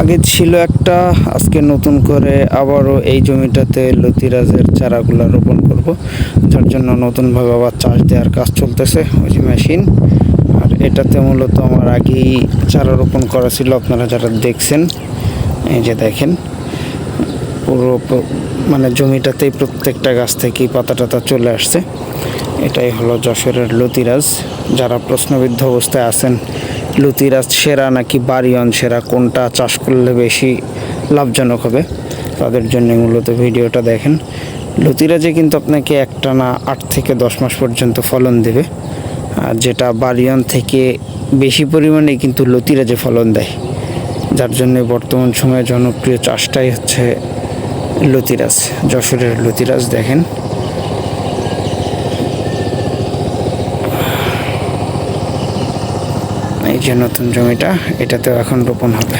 আগে ছিল একটা, আজকে নতুন করে আবারও এই জমিটাতে লতিরাজের চারাগুলো রোপণ করব, যার জন্য নতুনভাবে আবার চাষ দেওয়ার কাজ চলতেছে ওই যে মেশিন। আর এটাতে মূলত আমার আগেই চারা রোপণ করা ছিল, আপনারা যারা দেখছেন, এই যে দেখেন, পুরো মানে জমিটাতেই প্রত্যেকটা গাছ থেকেই পাতা টাতা চলে আসছে। এটাই হলো যশোরের লতিরাজ, যারা প্রশ্নবিদ্ধ অবস্থায় আছেন লতিরাজ সেরা নাকি বাড়িয়ন সেরা? কোনটা চাষ করলে বেশি লাভজনক হবে? তাদের জন্য মূলত ভিডিওটা দেখেন। লতিরাজে কিন্তু আপনাকে একটা না আট থেকে দশ মাস পর্যন্ত ফলন দেবে। আর যেটা বাড়িয়ন থেকে বেশি পরিমাণে কিন্তু লতিরাজে ফলন দেয়। যার জন্য বর্তমান সময়ে জনপ্রিয় চাষটাই হচ্ছে লতিরাজ, যশোরের লতিরাজ দেখেন। এই যে নতুন জমিটা এটাতেও এখন রোপণ হবে।